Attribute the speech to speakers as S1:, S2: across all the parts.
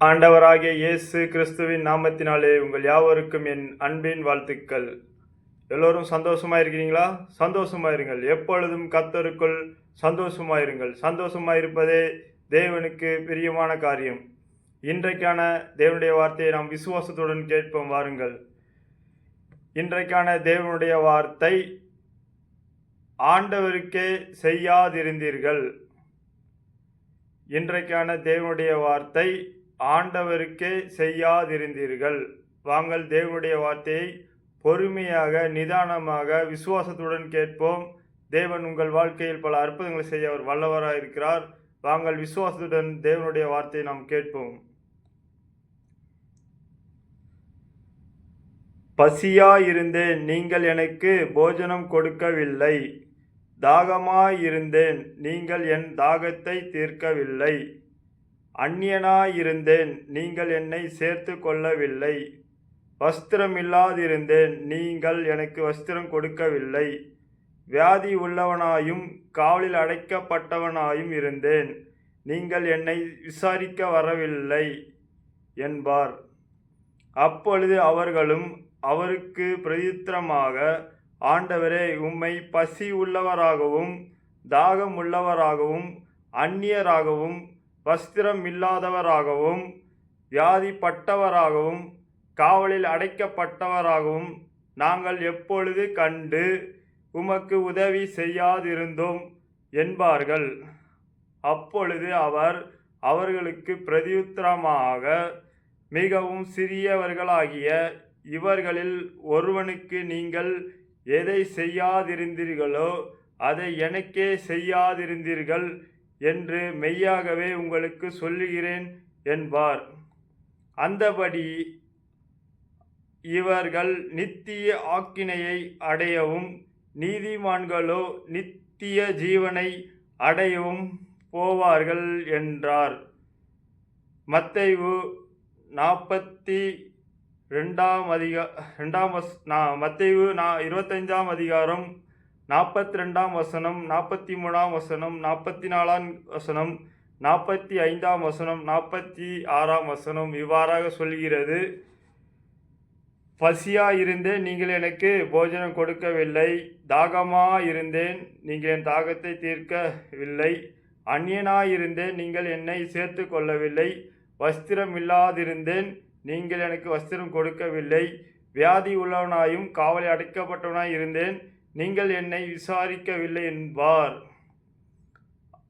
S1: ஆண்டவராகிய இயேசு கிறிஸ்துவின் நாமத்தினாலே உங்கள் யாவருக்கும் என் அன்பின் வாழ்த்துக்கள். எல்லோரும் சந்தோஷமா இருக்கிறீங்களா சந்தோஷமாயிருங்கள். எப்பொழுதும் கத்தருக்குள் சந்தோஷமாயிருங்கள். சந்தோஷமா இருப்பதே தேவனுக்கு பிரியமான காரியம். இன்றைக்கான தேவனுடைய வார்த்தையை நாம் விசுவாசத்துடன் கேட்போம். வாருங்கள். இன்றைக்கான தேவனுடைய வார்த்தை ஆண்டவருக்கே செய்யாதிருந்தீர்கள். இன்றைக்கான தேவனுடைய வார்த்தை ஆண்டவருக்கே செய்யாதிருந்தீர்கள். வாங்கள் தேவனுடைய வார்த்தையை பொறுமையாக நிதானமாக விசுவாசத்துடன் கேட்போம். தேவன் உங்கள் வாழ்க்கையில் பல அற்புதங்களை செய்ய அவர் வல்லவராக இருக்கிறார். வாங்கள் விசுவாசத்துடன் தேவனுடைய வார்த்தையை நாம் கேட்போம். பசியாயிருந்தேன் நீங்கள் எனக்கு போஜனம் கொடுக்கவில்லை. தாகமாயிருந்தேன் நீங்கள் என் தாகத்தை தீர்க்கவில்லை. அந்நியனாயிருந்தேன் நீங்கள் என்னை சேர்த்து கொள்ளவில்லை. வஸ்திரமில்லாதிருந்தேன் நீங்கள் எனக்கு வஸ்திரம் கொடுக்கவில்லை. வியாதி உள்ளவனாயும் காவலில் அடைக்கப்பட்டவனாயும் இருந்தேன். நீங்கள் என்னை விசாரிக்க வரவில்லை என்பார். அப்பொழுது அவர்களும் அவருக்கு பிரதித்திரமாக ஆண்டவரே உம்மை பசி உள்ளவராகவும் தாகம் உள்ளவராகவும் அந்நியராகவும் வஸ்திரம் இல்லாதவராகவும் வியாதிப்பட்டவராகவும் காவலில் அடைக்கப்பட்டவராகவும் நாங்கள் எப்பொழுது கண்டு உமக்கு உதவி செய்யாதிருந்தோம் என்பார்கள். அப்பொழுது அவர் அவர்களுக்கு பிரதியுத்தரமாக மிகவும் சிறியவர்களாகிய இவர்களில் ஒருவனுக்கு நீங்கள் எதை செய்யாதிருந்தீர்களோ அதை எனக்கே செய்யாதிருந்தீர்கள் என்று மெய்யாகவே உங்களுக்கு சொல்லுகிறேன் என்பார். அந்தபடி இவர்கள் நித்திய ஆக்கினையை அடையவும் நீதிமான்களோ நித்திய ஜீவனை அடையவும் போவார்கள் என்றார். மத்தைவு நாற்பத்தி ரெண்டாம் அதிகா ரெண்டாம் மத்தைவு நான் இருபத்தஞ்சாம் அதிகாரம் நாற்பத்தி ரெண்டாம் வசனம் நாற்பத்தி மூணாம் வசனம் நாற்பத்தி நாலாம் வசனம் நாற்பத்தி ஐந்தாம் வசனம் நாற்பத்தி ஆறாம் வசனம் இவ்வாறாக சொல்கிறது. பசியாயிருந்தேன் நீங்கள் எனக்கு போஜனம் கொடுக்கவில்லை. தாகமாயிருந்தேன் நீங்கள் என் தாகத்தை தீர்க்கவில்லை. அந்நியனாயிருந்தேன் நீங்கள் என்னை சேர்த்து கொள்ளவில்லை. வஸ்திரம் இல்லாதிருந்தேன் நீங்கள் எனக்கு வஸ்திரம் கொடுக்கவில்லை. வியாதி உள்ளவனாயும் காவலை அடைக்கப்பட்டவனாய் இருந்தேன். நீங்கள் என்னை விசாரிக்கவில்லை என்பார்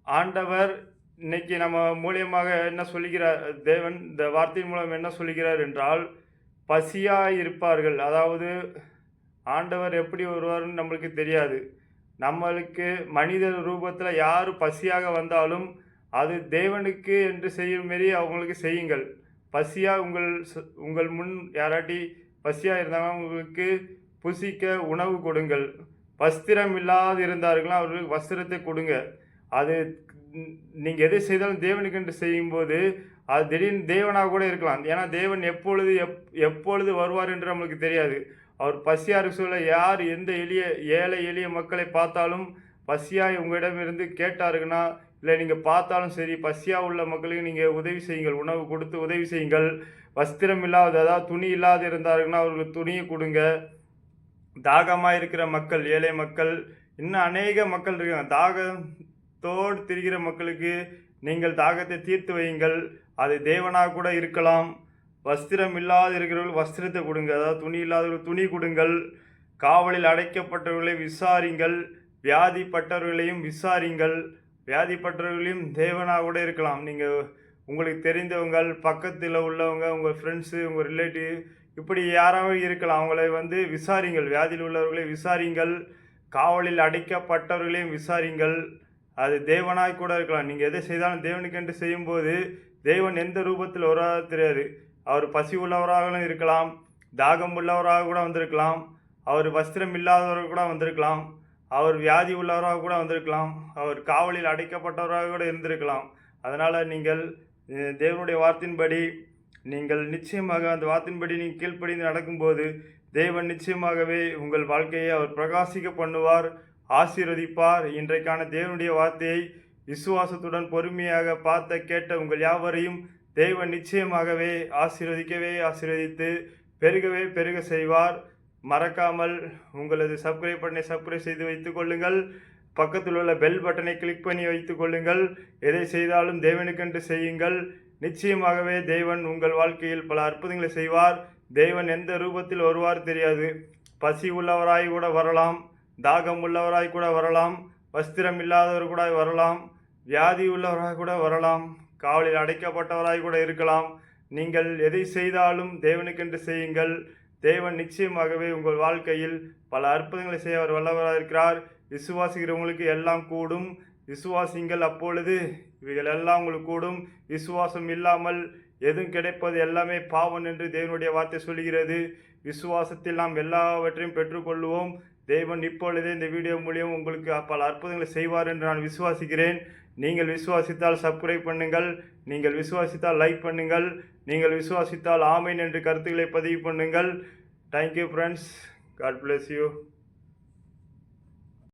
S1: ஆண்டவர் இன்னைக்கு நம்ம மூலியமாக என்ன சொல்லுகிறார்? தேவன் இந்த வார்த்தையின் மூலம் என்ன சொல்லுகிறார் என்றால் பசியாக இருப்பார்கள் அதாவது ஆண்டவர் எப்படி வருவார்னு நம்மளுக்கு தெரியாது. நம்மளுக்கு மனித ரூபத்தில் யார் பசியாக வந்தாலும் அது தேவனுக்கு என்று செய்யும் மாரி அவங்களுக்கு செய்யுங்கள். பசியாக உங்கள் ச- உங்கள் முன் யாராட்டி பசியாக இருந்தாங்க உங்களுக்கு புசிக்க உணவு கொடுங்கள். வஸ்திரம் இல்லாது இருந்தார்களா அவர்களுக்கு வஸ்திரத்தை கொடுங்க. அது நீங்கள் எதை செய்தாலும் தேவனுக்கு என்று செய்யும்போது அது திடீர்னு தேவனாக கூட இருக்கலாம். ஏன்னா தேவன் எப்பொழுது எப் எப்பொழுது வருவார் என்று நம்மளுக்கு தெரியாது. அவர் பசியாக இருக்க சொல்ல யார் எந்த எளிய ஏழை எளிய மக்களை பார்த்தாலும் பசியாக உங்களிடமிருந்து கேட்டாருங்கன்னா இல்லை நீங்கள் பார்த்தாலும் சரி பசியாக உள்ள மக்களுக்கு நீங்கள் உதவி செய்யுங்கள் உணவு கொடுத்து உதவி செய்யுங்கள். வஸ்திரம் இல்லாத அதாவது துணி இல்லாத இருந்தாருங்கன்னா அவர்களுக்கு துணியை கொடுங்க. தாகமாக இருக்கிற மக்கள் ஏழை மக்கள் இன்னும் அநேக மக்கள் இருக்காங்க. தாகத்தோடு திரிகிற மக்களுக்கு நீங்கள் தாகத்தை தீர்த்து வையுங்கள். அது தேவனாக கூட இருக்கலாம். வஸ்திரம் இல்லாத இருக்கிறவர்கள் வஸ்திரத்தை கொடுங்க. அதாவது துணி இல்லாதவர்கள் துணி கொடுங்கள். காவலில் அடைக்கப்பட்டவர்களை விசாரிங்கள். வியாதிப்பட்டவர்களையும் விசாரிங்கள். வியாதிப்பட்டவர்களையும் தேவனாக கூட இருக்கலாம். நீங்கள் உங்களுக்கு தெரிந்தவங்கள் பக்கத்தில் உள்ளவங்க உங்கள் ஃப்ரெண்ட்ஸு உங்கள் ரிலேட்டிவ் இப்படி யாராவது இருக்கலாம். அவங்களை வந்து விசாரிங்கள். வியாதியில் உள்ளவர்களை விசாரிங்கள். காவலில் அடைக்கப்பட்டவர்களையும் விசாரிங்கள். அது தேவனாய் கூட இருக்கலாம். நீங்கள் எதை செய்தாலும் தேவனுக்கென்று செய்யும்போது தேவன் எந்த ரூபத்தில் வராத தெரியாது அவர் பசி உள்ளவராகவும் இருக்கலாம். தாகம் உள்ளவராக கூட வந்திருக்கலாம். அவர் வஸ்திரம் இல்லாதவராக கூட வந்திருக்கலாம். அவர் வியாதி உள்ளவராக கூட வந்திருக்கலாம். அவர் காவலில் அடைக்கப்பட்டவராக கூட இருந்திருக்கலாம். அதனால் நீங்கள் தேவனுடைய வார்த்தையின்படி நீங்கள் நிச்சயமாக அந்த வார்த்தையின்படி நீங்கள் கீழ்ப்படிந்து நடக்கும்போது தேவன் நிச்சயமாகவே உங்கள் வாழ்க்கையை அவர் பிரகாசிக்க பண்ணுவார் ஆசீர்வதிப்பார். இன்றைக்கான தேவனுடைய வார்த்தையை விசுவாசத்துடன் பொறுமையாக பார்த்த கேட்ட உங்கள் யாவரையும் தேவன் நிச்சயமாகவே ஆசீர்வதிக்கவே ஆசீர்வதித்து பெருகவே பெருக செய்வார். மறக்காமல் உங்களது சப்ஸ்கிரைப் பட்டனை சப்ஸ்கிரைப் செய்து வைத்துக் கொள்ளுங்கள். பக்கத்தில் உள்ள பெல் பட்டனை கிளிக் பண்ணி வைத்துக் கொள்ளுங்கள். எதை செய்தாலும் தேவனுக்கென்று செய்யுங்கள். நிச்சயமாகவே தேவன் உங்கள் வாழ்க்கையில் பல அற்புதங்களை செய்வார். தேவன் எந்த ரூபத்தில் வருவார் தெரியாது. பசி உள்ளவராய் கூட வரலாம் தாகம் உள்ளவராய் கூட வரலாம் வஸ்திரம் இல்லாதவர் கூட வரலாம் வியாதி உள்ளவராய் கூட வரலாம் காவலில் அடைக்கப்பட்டவராய் கூட இருக்கலாம். நீங்கள் எதை செய்தாலும் தேவனுக்கென்று செய்யுங்கள். தேவன் நிச்சயமாகவே உங்கள் வாழ்க்கையில் பல அற்புதங்களை செய்ய அவர் வல்லவராக இருக்கிறார் விசுவாசிக்கிறவங்களுக்கு எல்லாம் கூடும். விசுவாசிங்கள் அப்பொழுது இவைகள் எல்லாம் உங்களுக்கு கூடும். விசுவாசம் இல்லாமல் எதுவும் கிடைப்பது எல்லாமே பாவம் என்று தேவனுடைய வார்த்தை சொல்கிறது விசுவாசத்தில் நாம் எல்லாவற்றையும் பெற்றுக்கொள்வோம் தேவன் இப்பொழுதே இந்த வீடியோ மூலியம் உங்களுக்கு பல அற்புதங்களை செய்வார் என்று நான் விசுவாசிக்கிறேன். நீங்கள் விசுவாசித்தால் சப்ஸ்கிரைப் பண்ணுங்கள். நீங்கள் விசுவாசித்தால் லைக் பண்ணுங்கள். நீங்கள் விசுவாசித்தால் ஆமைன் என்று கருத்துக்களை பதிவு பண்ணுங்கள். Thank you friends god bless you